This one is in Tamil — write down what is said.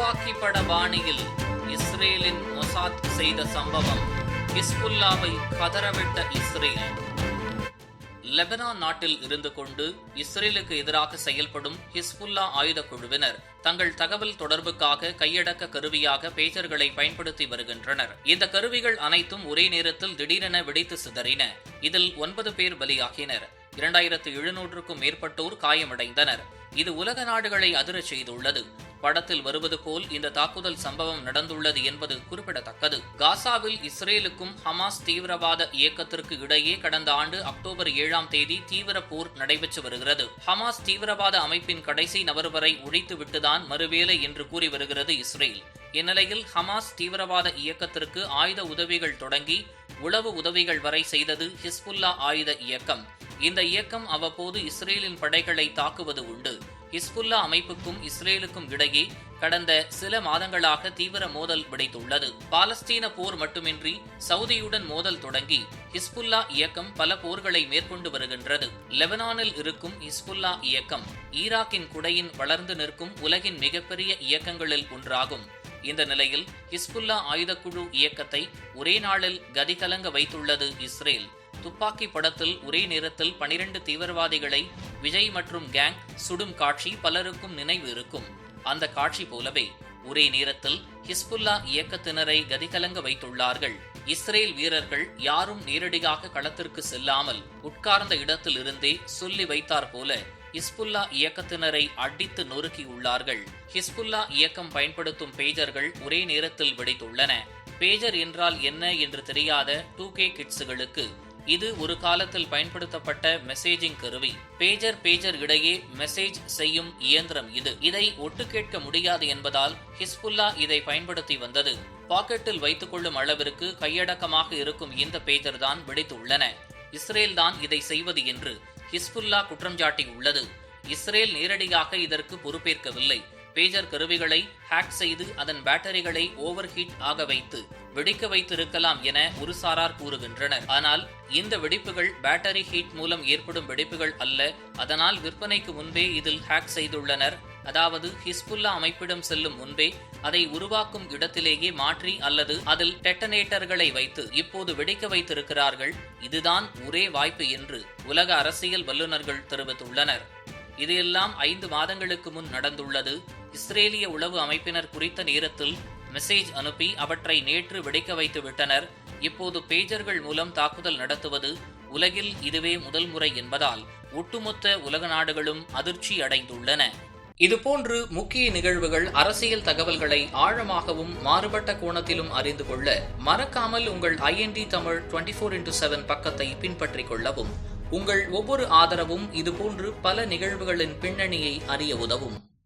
துப்பாக்கி பட பாணியில் இஸ்ரேலின் மொசாத் செய்த சம்பவம் ஹிஸ்புல்லாவை கதறவிட்ட இஸ்ரேல். லெபனான் நாட்டில் இருந்து கொண்டு இஸ்ரேலுக்கு எதிராக செயல்படும் ஹிஸ்புல்லா ஆயுத குழுவினர் தங்கள் தகவல் தொடர்புக்காக கையடக்க கருவியாக பேஜர்களை பயன்படுத்தி வருகின்றனர். இந்த கருவிகள் அனைத்தும் ஒரே நேரத்தில் திடீரென வெடித்து சிதறின. இதில் ஒன்பது பேர் பலியாகினர். இரண்டாயிரத்து எழுநூற்றுக்கும் மேற்பட்டோர் காயமடைந்தனர். இது உலக நாடுகளை அதிரச் செய்துள்ளது. படத்தில் வருவது போல் இந்த தாக்குதல் சம்பவம் நடந்துள்ளது என்பது குறிப்பிடத்தக்கது. காசாவில் இஸ்ரேலுக்கும் ஹமாஸ் தீவிரவாத இயக்கத்திற்கு இடையே கடந்த ஆண்டு அக்டோபர் ஏழாம் தேதி தீவிர போர் நடைபெற்று வருகிறது. ஹமாஸ் தீவிரவாத அமைப்பின் கடைசி நபர் வரை ஒழித்துவிட்டுதான் மறுவேலை என்று கூறி வருகிறது இஸ்ரேல். இந்நிலையில் ஹமாஸ் தீவிரவாத இயக்கத்திற்கு ஆயுத உதவிகள் தொடங்கி உளவு உதவிகள் வரை செய்தது ஹிஸ்புல்லா ஆயுத இயக்கம். இந்த இயக்கம் அவ்வப்போது இஸ்ரேலின் படைகளை தாக்குவது உண்டு. ஹிஸ்புல்லா அமைப்புக்கும் இஸ்ரேலுக்கும் இடையே கடந்த சில மாதங்களாக தீவிர மோதல் வெடித்துள்ளது. பாலஸ்தீன போர் மட்டுமின்றி சவுதியுடன் மோதல் தொடங்கி ஹிஸ்புல்லா இயக்கம் பல போர்களை மேற்கொண்டு வருகின்றது. லெபனானில் இருக்கும் ஹிஸ்புல்லா இயக்கம் ஈராக்கின் குடையின் வளர்ந்து நிற்கும் உலகின் மிகப்பெரிய இயக்கங்களில் ஒன்றாகும். இந்த நிலையில் ஹிஸ்புல்லா ஆயுதக்குழு இயக்கத்தை ஒரே நாளில் கதிகலங்க வைத்துள்ளது இஸ்ரேல். துப்பாக்கி படத்தில் ஒரே நேரத்தில் பனிரெண்டு தீவிரவாதிகளை விஜய் மற்றும் கேங் சுடும் காட்சி பலருக்கும் நினைவு இருக்கும். அந்த காட்சி போலவே ஒரே நேரத்தில் ஹிஸ்புல்லா இயக்கத்தினரை கதிகலங்க வைத்துள்ளார்கள். இஸ்ரேல் வீரர்கள் யாரும் நேரடியாக களத்திற்கு செல்லாமல் உட்கார்ந்த இடத்திலிருந்தே சொல்லி வைத்தார் போல ஹிஸ்புல்லா இயக்கத்தினரை அடித்து நொறுக்கியுள்ளார்கள். ஹிஸ்புல்லா இயக்கம் பயன்படுத்தும் பேஜர்கள் ஒரே நேரத்தில் வெடித்துள்ளன. பேஜர் என்றால் என்ன என்று தெரியாத டூ கே கிட்ஸுகளுக்கு இது ஒரு காலத்தில் பயன்படுத்தப்பட்ட மெசேஜிங் கருவி. பேஜர் பேஜர் இடையே மெசேஜ் செய்யும் இயந்திரம் இது. இதை ஒட்டு கேட்க முடியாது என்பதால் ஹிஸ்புல்லா இதை பயன்படுத்தி வந்தது. பாக்கெட்டில் வைத்துக் கொள்ளும் அளவிற்கு கையடக்கமாக இருக்கும் இந்த பேஜர் தான் வெடித்துள்ளன. இஸ்ரேல் தான் இதை செய்வது என்று ஹிஸ்புல்லா குற்றம் சாட்டியுள்ளது இஸ்ரேல் நேரடியாக இதற்கு பொறுப்பேற்கவில்லை. பேஜர் கருவிகளை ஹேக் செய்து அதன் பேட்டரிகளை ஓவர் ஹீட் ஆக வைத்து வெடிக்க வைத்திருக்கலாம் என ஒரு சாரார் கூறுகின்றனர். ஆனால் இந்த வெடிப்புகள் பேட்டரி ஹீட் மூலம் ஏற்படும் வெடிப்புகள் அல்ல. அதனால் விற்பனைக்கு முன்பே இதில் ஹேக் செய்துள்ளனர். அதாவது ஹிஸ்புல்லா அமைப்பிடம் செல்லும் முன்பே அதை உருவாக்கும் இடத்திலேயே மாற்றி அல்லது அதில் டெட்டனேட்டர்களை வைத்து இப்போது வெடிக்க வைத்திருக்கிறார்கள். இதுதான் ஒரே வாய்ப்பு என்று உலக அரசியல் வல்லுநர்கள் தெரிவித்துள்ளனர். இது எல்லாம் ஐந்து மாதங்களுக்கு முன் நடந்துள்ளது. இஸ்ரேலிய உளவு அமைப்பினர் குறித்த நேரத்தில் மெசேஜ் அனுப்பி அவற்றை நேற்று வெடிக்க வைத்து விட்டனர். இப்போது பேஜர்கள் மூலம் தாக்குதல் நடத்துவது உலகில் இதுவே முதல் முறை என்பதால் ஒட்டுமொத்த உலக நாடுகளும் அதிர்ச்சி அடைந்துள்ளன. இதுபோன்று முக்கிய நிகழ்வுகள் அரசியல் தகவல்களை ஆழமாகவும் மாறுபட்ட கோணத்திலும் அறிந்து கொள்ள மறக்காமல் உங்கள் INT Tamil twenty four into seven பக்கத்தை பின்பற்றிக் கொள்ளவும். உங்கள் ஒவ்வொரு ஆதரவும் இதுபோன்று பல நிகழ்வுகளின் பின்னணியை அறிய உதவும்.